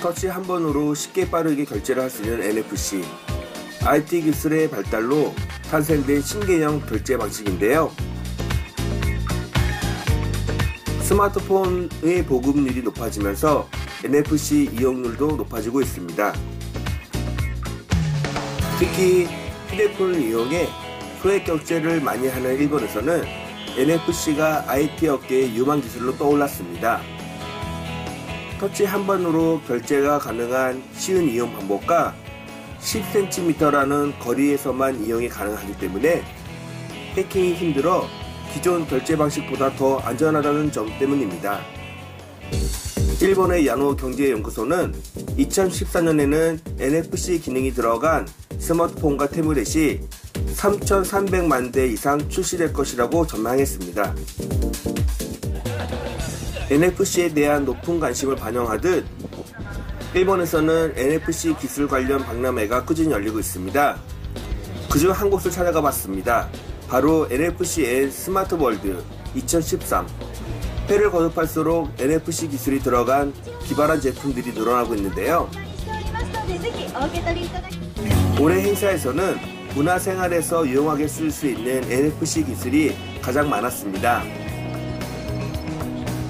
터치 한 번으로 쉽게 빠르게 결제를 할 수 있는 NFC. IT 기술의 발달로 탄생된 신개념 결제 방식인데요. 스마트폰의 보급률이 높아지면서 NFC 이용률도 높아지고 있습니다. 특히 휴대폰을 이용해 소액 결제를 많이 하는 일본에서는 NFC가 IT 업계의 유망 기술로 떠올랐습니다. 터치 한 번으로 결제가 가능한 쉬운 이용 방법과 10cm라는 거리에서만 이용이 가능하기 때문에 해킹이 힘들어 기존 결제 방식보다 더 안전하다는 점 때문입니다. 일본의 야노 경제연구소는 2014년에는 NFC 기능이 들어간 스마트폰과 태블릿이 3,300만 대 이상 출시될 것이라고 전망했습니다. NFC에 대한 높은 관심을 반영하듯 일본에서는 NFC 기술 관련 박람회가 꾸준히 열리고 있습니다. 그중 한 곳을 찾아가 봤습니다. 바로 NFC의 스마트 월드 2013. 회를 거듭할수록 NFC 기술이 들어간 기발한 제품들이 늘어나고 있는데요. 올해 행사에서는 문화생활에서 유용하게 쓸 수 있는 NFC 기술이 가장 많았습니다.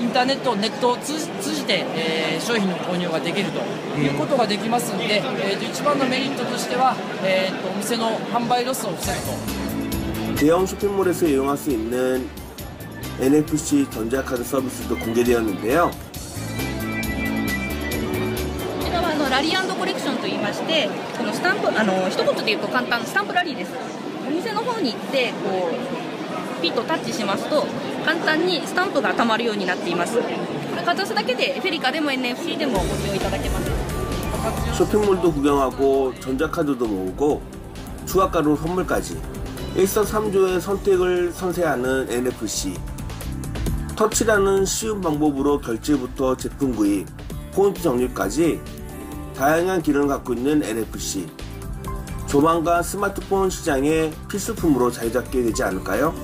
インターネット、ネットを通じ通じて、えー商品の購入ができるということができますので、えーと一番のメリットとしては、えーとお店の販売ロスを防ぐと 대형 쇼핑몰에서 이용할 수 있는 NFC 전자카드 서비스도 공개되었는데요. こちらはあのラリーコレクションといいましてこのスタンプあの一言で言うと簡単スタンプラリーですお店の方に行ってこう ピッとタッチしますと簡単にスタンプが貯まるようになっていますこれかざすだけでフェリカでも NFC でもご利用いただけます 쇼핑몰도 구경하고 전자카드도 모으고 추가가로 선물까지 일석삼조의 선택을 선세하는 NFC 터치라는 쉬운 방법으로 결제부터 제품 구입, 포인트 적립까지 다양한 기능을 갖고 있는 NFC 조만간 스마트폰 시장의 필수품으로 자리 잡게 되지 않을까요?